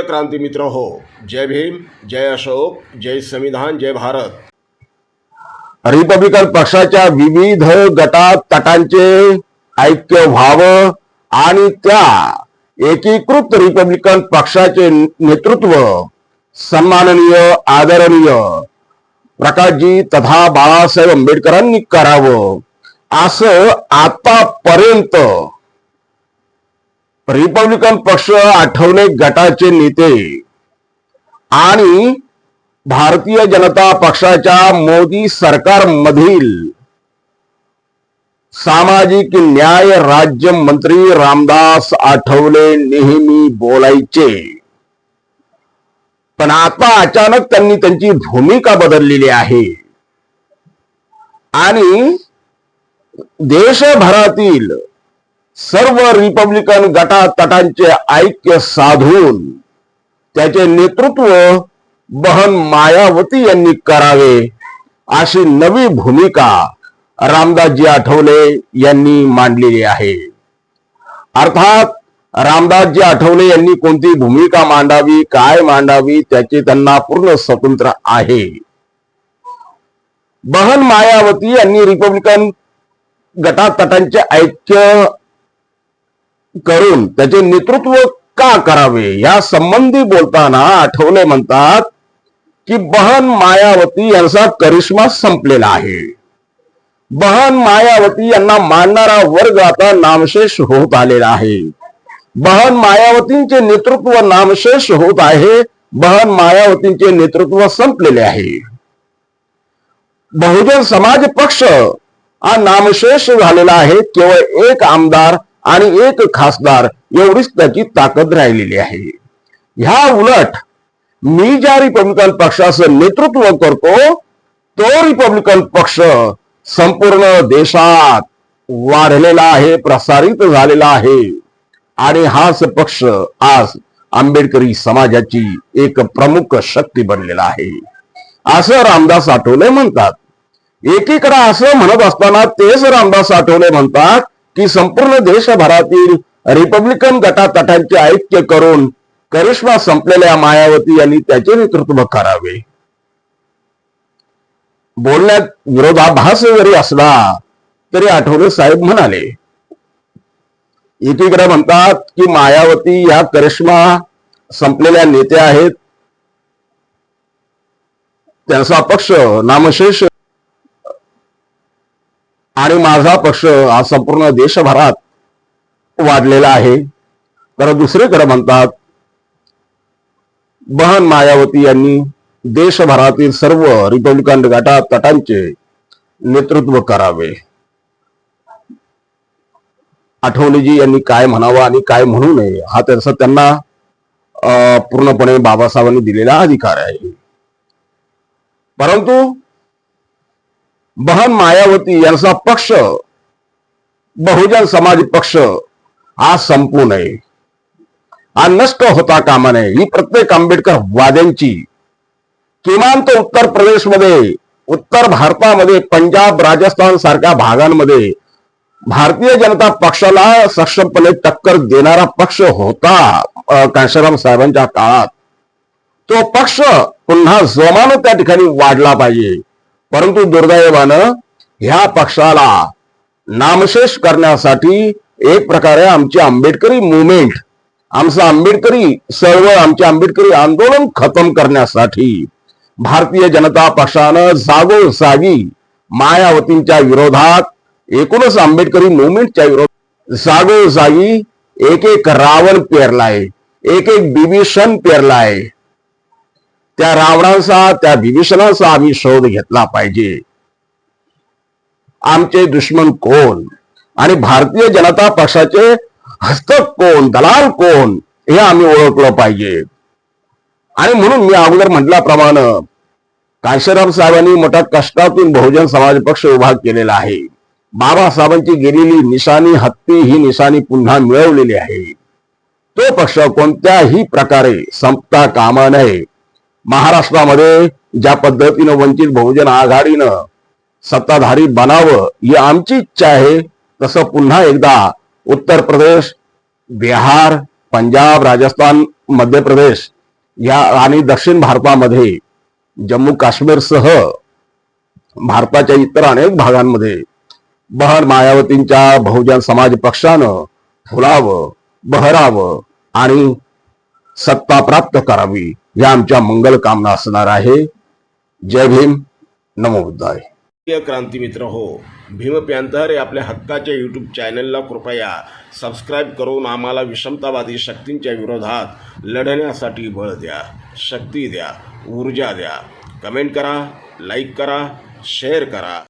प्रिय क्रांती मित्र हो जय भीम जय अशोक जय संविधान जय भारत. रिपब्लिकन पक्षाच्या विविध गटात तटांचे ऐक्य व्हावं आणि त्या एकीकृत रिपब्लिकन पक्षाचे नेतृत्व सन्माननीय आदरणीय प्रकाशजी तथा बाळासाहेब आंबेडकरांनी करावं असं आतापर्यंत रिपब्लिकन पक्ष आठवले गटाचे नेते आणि भारतीय जनता पक्षाच्या मोदी सरकारमधील सामाजिक न्याय राज्यमंत्री रामदास आठवले नेहमी बोलायचे. पण आता अचानक त्यांनी त्यांची भूमिका बदललेली आहे. आणि देशभरातील सर्व रिपब्लिकन गटातटांचे ऐक्य साधून त्याचे नेतृत्व बहन मायावती यांनी करावे अशी नवी भूमिका रामदासजी आठवले यांनी मांडलेली आहे. अर्थात रामदासजी आठवले यांनी कोणती भूमिका मांडावी काय मांडावी त्याचे त्यांना पूर्ण स्वतंत्र आहे. बहन मायावती यांनी रिपब्लिकन गटातटांचे ऐक्य करून त्याचे नेतृत्व का करावे? या संबंधी बोलताना आठवले म्हणतात की बहन मायावती यांचा करिश्मा संपलेला आहे. बहन मायावती यांना मानणारा वर्ग आता नामशेष होत आलेला आहे. बहन मायावतींचे नेतृत्व नामशेष होत आहे. बहन मायावतींचे नेतृत्व संपलेले आहे. बहुजन समाज पक्ष हा नामशेष झालेला आहे. केवळ एक आमदार आणि एक खासदार एवढीच त्याची ताकद राहिलेली आहे. ह्या उलट मी ज्या रिपब्लिकन पक्षाचं नेतृत्व करतो तो रिपब्लिकन पक्ष संपूर्ण देशात वाढलेला आहे प्रसारित झालेला आहे. आणि हाच पक्ष आज आंबेडकरी समाजाची एक प्रमुख शक्ती बनलेला आहे. असं रामदास आठवले म्हणतात. एकीकडे असं म्हणत असताना तेच रामदास आठवले म्हणतात की संपूर्ण देशभरातील रिपब्लिकन गटातटांचे ऐक्य करून करिश्मा संपलेल्या मायावती यांनी त्याचे नेतृत्व करावे. बोलण्यात विरोधाभास जरी असला तरी आठवले साहेब म्हणाले एकीकडे म्हणतात की मायावती या करिश्मा संपलेल्या नेत्या आहेत. त्यांचा पक्ष नामशेष आणि माझा पक्ष हा संपूर्ण देशभरात वाढलेला आहे. तर दुसरीकडे म्हणतात बहन मायावती यांनी देशभरातील सर्व रिपब्लिकन गटात तटांचे नेतृत्व करावे. आठवलेजी यांनी काय म्हणावं आणि काय म्हणू नये हा त्याचा त्यांना अं, पूर्णपणे बाबासाहेबांनी दिलेला अधिकार आहे. परंतु बहन मायावती यांचा पक्ष बहुजन समाज पक्ष हा संपू नये. हा नष्ट होता कामा नये. ही प्रत्येक आंबेडकर वाद्यांची किमान तो उत्तर प्रदेशमध्ये उत्तर भारतामध्ये पंजाब राजस्थान सारख्या भागांमध्ये भारतीय जनता पक्षाला सक्षमपणे टक्कर देणारा पक्ष होता कांशाराम साहेबांच्या काळात. तो पक्ष पुन्हा जोमानं त्या ठिकाणी वाढला पाहिजे. परंतु दुर्दैवानं ह्या पक्षाला नामशेष करण्यासाठी एक प्रकारे आमची आंबेडकरी मुवमेंट आमचं आंबेडकरी चळवळ आमचे आंबेडकरी आंदोलन खतम करण्यासाठी भारतीय जनता पक्षानं जागोजागी मायावतींच्या विरोधात एकूणच आंबेडकरी मुवमेंटच्या विरोधात जागोजागी एक एक रावण पेरलाय एक एक बिभीषण पेरलाय. त्या रावणाचा त्या विभीषणाचा आम्ही शोध घेतला पाहिजे. आमचे दुश्मन कोण? आणि भारतीय जनता पक्षाचे हस्तक कोण? दलाल कोण? हे आम्ही ओळखलं पाहिजे. आणि म्हणून मी अगोदर म्हटल्याप्रमाणे कांशीराम साहेबांनी मोठ्या कष्टातून बहुजन समाज पक्ष उभा केलेला आहे. बाबासाहेबांची गेलेली निशाणी हत्ती ही निशाणी पुन्हा मिळवलेली आहे. तो पक्ष कोणत्याही प्रकारे संपता कामा नये. महाराष्ट्रामध्ये ज्या पद्धतीनं वंचित बहुजन आघाडीनं सत्ताधारी बनावं ही आमची इच्छा आहे तसं पुन्हा एकदा उत्तर प्रदेश बिहार पंजाब राजस्थान मध्य प्रदेश या आणि दक्षिण भारतामध्ये जम्मू काश्मीरसह भारताच्या इतर अनेक भागांमध्ये बहर मायावतींच्या बहुजन समाज पक्षानं फुलावं बहरावं आणि सत्ता प्राप्त करावी या आमच्या मंगल कामना असणार आहे. जय भीम. नमो बुद्धाय. प्रिय क्रांती मित्र हो भीम प्यांतर या आपल्या हक्काच्या यूट्यूब चॅनलला कृपया सबस्क्राईब करून आम्हाला विषमतावादी शक्तींच्या विरोधात लढण्यासाठी बळ द्या शक्ती द्या ऊर्जा द्या. कमेंट करा लाईक करा शेअर करा.